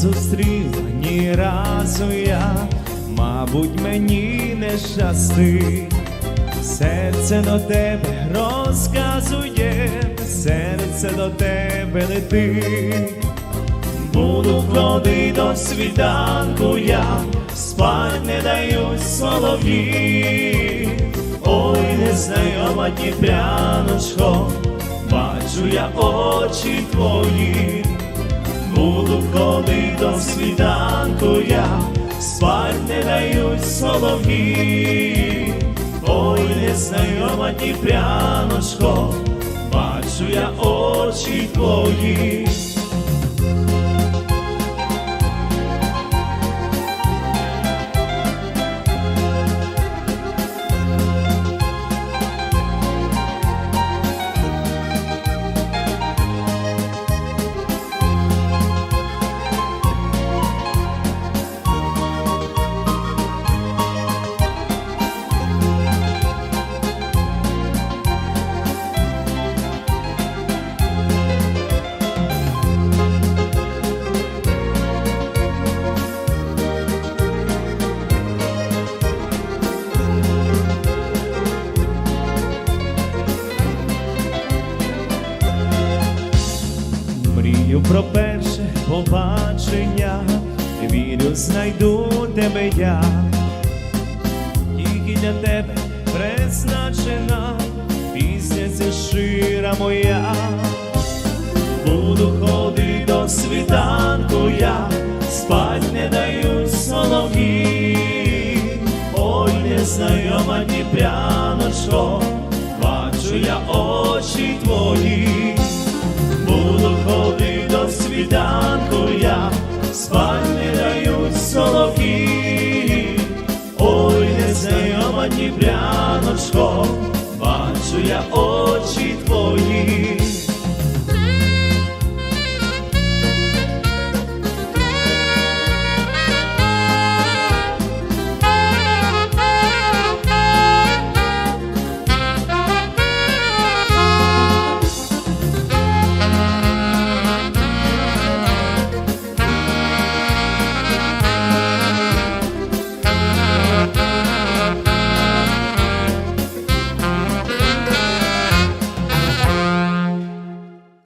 зустрів ні разу я, мабуть, мені не щастить. Серце до тебе розказує, серце до тебе летить. Буду ходити до світанку я, спать не дають солов'ї. Ой, незнайома Дніпряночко, бачу я очі твої. Буду ходити до світанку я, спать не дають солов'ї. Ой, незнайома Дніпряночко, бачу я очі твої. Про перше побачення, вірю, знайду тебе я, тільки для тебе призначена пісня ця шира моя, буду ходити до світанку я, спать не дають солов'ї, ой, незнайома Дніпряночко, бачу я очі твої. Світанку я, спальні не дають солов'ї. Ой, незнайома Дніпряночко, бачу я очі твої.